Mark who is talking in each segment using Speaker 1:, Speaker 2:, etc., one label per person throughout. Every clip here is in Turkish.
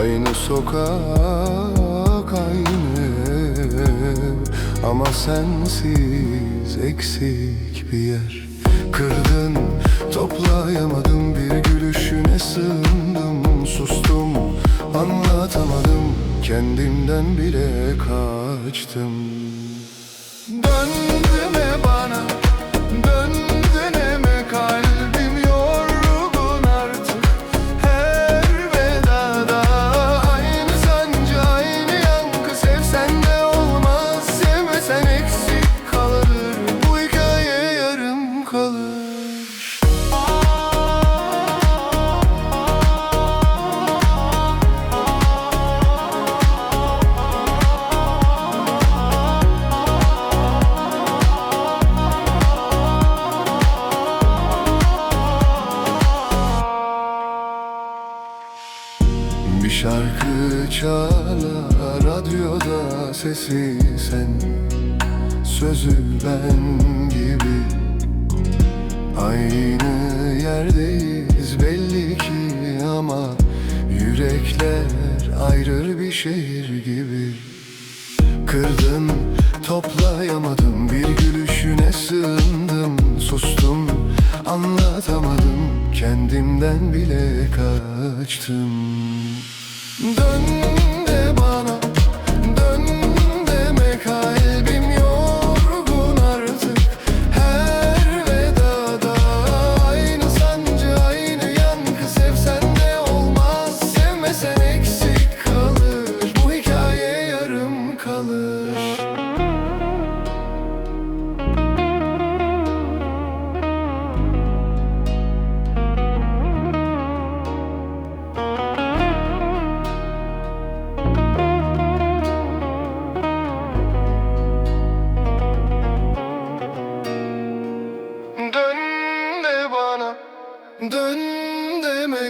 Speaker 1: Aynı sokak aynı Ama sensiz eksik bir yer. Kırdın toplayamadım. Bir gülüşüne sığındım. Sustum anlatamadım. Kendimden bile kaçtım. Dön deme bana Bir şarkı çalar radyoda sesi sen. Sözü ben gibi. Aynı yerdeyiz belli ki ama Yürekler ayrı bir şehir gibi. Kırdın toplayamadım bir gülüşüne sığındım. Sustum anlatamadım kendimden bile kaçtım Donne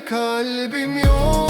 Speaker 1: kalbim yok.